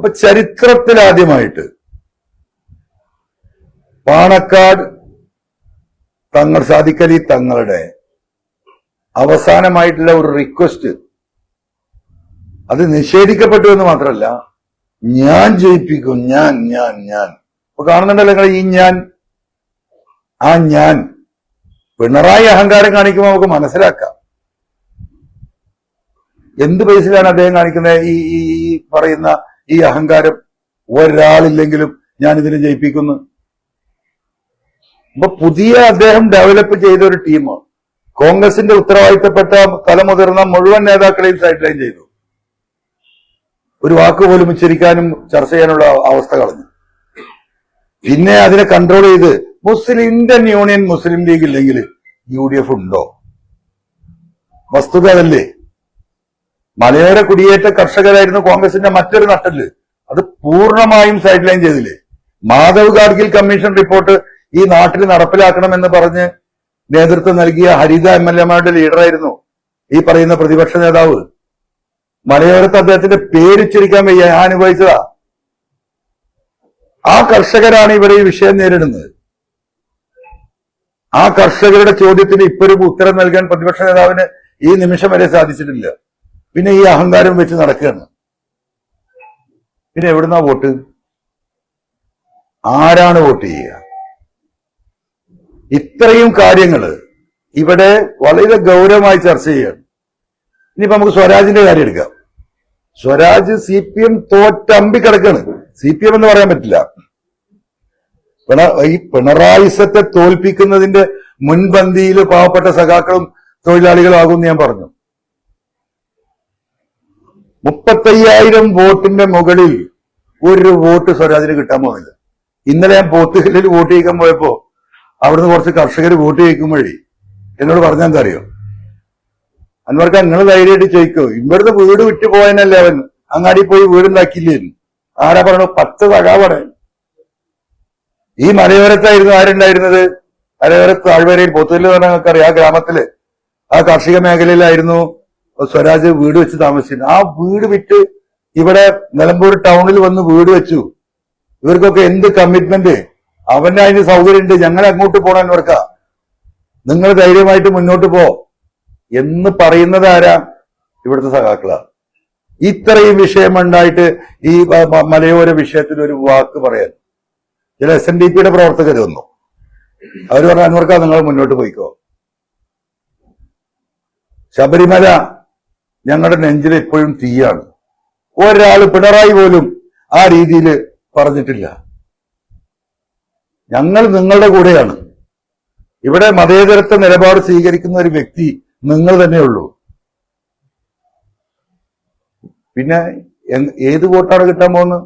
അപ്പൊ ചരിത്രത്തിലാദ്യമായിട്ട് പാണക്കാട് തങ്ങൾ സാധിക്കലി തങ്ങളുടെ അവസാനമായിട്ടുള്ള ഒരു റിക്വസ്റ്റ് അത് നിഷേധിക്കപ്പെട്ടു എന്ന് മാത്രമല്ല ഞാൻ ജയിപ്പിക്കും ഞാൻ ഞാൻ ഞാൻ. അപ്പൊ കാണുന്നുണ്ടല്ലോ നിങ്ങൾ ഈ ഞാൻ ആ ഞാൻ പിണറായി അഹങ്കാരം കാണിക്കുമ്പോൾ നമുക്ക് മനസ്സിലാക്കാം. എന്ത് ബേസിലാണ് അദ്ദേഹം കാണിക്കുന്നത്? ഈ പറയുന്ന ഈ അഹങ്കാരം ഒരാളില്ലെങ്കിലും ഞാൻ ഇതിനെ ജയിപ്പിക്കുന്നു. അപ്പൊ പുതിയ അദ്ദേഹം ഡെവലപ്പ് ചെയ്ത ഒരു ടീമാണ് കോൺഗ്രസിന്റെ ഉത്തരവാദിത്തപ്പെട്ട തലമുതിർന്ന മുഴുവൻ നേതാക്കളെയും സൈഡ് ലൈൻ ചെയ്തു. ഒരു വാക്ക് പോലും ഉച്ചരിക്കാനും ചർച്ച ചെയ്യാനുള്ള അവസ്ഥ കളഞ്ഞു. പിന്നെ അതിനെ കൺട്രോൾ ചെയ്ത് Muslim Indian Union Muslim League ഇല്ലെങ്കിൽ യു ഡി എഫ് ഉണ്ടോ? വസ്തുത അതല്ലേ. മലയോര കുടിയേറ്റ കർഷകരായിരുന്നു കോൺഗ്രസിന്റെ മറ്റൊരു നട്ടൽ അത് പൂർണമായും സൈഡ് ലൈൻ ചെയ്തില്ലേ? മാധവ് ഗാഡ്ഗിൽ കമ്മീഷൻ റിപ്പോർട്ട് ഈ നാട്ടിൽ നടപ്പിലാക്കണമെന്ന് പറഞ്ഞ് നേതൃത്വം നൽകിയ ഹരിത എം എൽ എമാരുടെ ലീഡറായിരുന്നു ഈ പറയുന്ന പ്രതിപക്ഷ നേതാവ്. മലയോരത്ത് അദ്ദേഹത്തിന്റെ പേരുച്ചരിക്കാൻ വയ്യ ഞാൻ അനുഭവിച്ചതാ. ആ കർഷകരാണ് ഇവിടെ ഈ വിഷയം നേരിടുന്നത്. ആ കർഷകരുടെ ചോദ്യത്തിന് ഇപ്പോഴും ഉത്തരം നൽകാൻ പ്രതിപക്ഷ നേതാവിന് ഈ നിമിഷം വരെ സാധിച്ചിട്ടില്ല. പിന്നെ ഈ അഹങ്കാരം വെച്ച് നടക്കുകയാണ്. പിന്നെ എവിടുന്നാ വോട്ട്? ആരാണ് വോട്ട് ചെയ്യുക? ഇത്രയും കാര്യങ്ങൾ ഇവിടെ വളരെ ഗൗരവമായി ചർച്ച ചെയ്യണം ഇനിയിപ്പോ നമുക്ക് സ്വരാജിന്റെ കാര്യം എടുക്കാം. സ്വരാജ് സി പി എം തോറ്റമ്പി കിടക്കാണ്. സി പി എം എന്ന് പറയാൻ പറ്റില്ല. പിണ ഈ പിണറായിസത്തെ തോൽപ്പിക്കുന്നതിന്റെ മുൻപന്തിയിൽ പാവപ്പെട്ട സഖാക്കളും തൊഴിലാളികളും ആകുമെന്ന് ഞാൻ പറഞ്ഞു. മുപ്പത്തയ്യായിരം വോട്ടിന്റെ മുകളിൽ ഒരു വോട്ട് സ്വരാജിന് കിട്ടാൻ പോകുന്നില്ല ഇന്നലെ ഞാൻ പോത്തുകല്ലിൽ വോട്ട് ചെയ്യിക്കാൻ പോയപ്പോ അവിടുന്ന് കുറച്ച് കർഷകർ വോട്ട് ചെയ്യിക്കുമ്പോഴേ എന്നോട് പറഞ്ഞാൽ എന്താ അറിയോ അൻവർക്ക് നിങ്ങൾ ധൈര്യമായിട്ട് ചോദിക്കോ. ഇവിടുന്ന് വീട് വിട്ടു പോയനല്ലേ അവൻ. അങ്ങാടി പോയി വീടുണ്ടാക്കിയില്ലേ? ആരാ പറഞ്ഞു പത്ത് തകാ പറയാൻ ഈ മലയോരത്തായിരുന്നു ആരുണ്ടായിരുന്നത്? മലയോര താഴ്വരയിൽ പോത്തുകല്ല് പറഞ്ഞാൽ നിങ്ങൾക്കറിയാം. ആ ഗ്രാമത്തിൽ ആ കാർഷിക മേഖലയിലായിരുന്നു. സ്വരാജ് വീട് വെച്ച് താമസിച്ചിരുന്നു ആ വീട് വിറ്റ് ഇവിടെ നിലമ്പൂർ ടൗണിൽ വന്ന് വീട് വെച്ചു. ഇവർക്കൊക്കെ എന്ത് കമ്മിറ്റ്മെന്റ് അവന്റെ അതിന് സൗകര്യമുണ്ട്. ഞങ്ങൾ അങ്ങോട്ട് പോകണം ഇവർക്ക. നിങ്ങൾ ധൈര്യമായിട്ട് മുന്നോട്ട് പോ. എന്ന് പറയുന്നത് ആരാ? ഇവിടുത്തെ സഖാക്കളാ. ഇത്രയും വിഷയമുണ്ടായിട്ട് ഈ മലയോര വിഷയത്തിൽ ഒരു വാക്ക് പറയാൻ. ചില എസ് എൻ ഡി പിയുടെ പ്രവർത്തകർ വന്നു. അവർ പറഞ്ഞു അൻവർക്ക നിങ്ങൾ മുന്നോട്ട് പോയിക്കോ. ശബരിമല ഞങ്ങളുടെ നെഞ്ചിൽ എപ്പോഴും തീയാണ്. ഒരാൾ പിണറായി പോലും ആ രീതിയിൽ പറഞ്ഞിട്ടില്ല. ഞങ്ങൾ നിങ്ങളുടെ കൂടെയാണ്. ഇവിടെ മതേതരത്തെ നിലപാട് സ്വീകരിക്കുന്ന ഒരു വ്യക്തി നിങ്ങൾ തന്നെയുള്ളൂ പിന്നെ ഏത് വോട്ടാണ് കിട്ടാൻ പോകുന്നത്?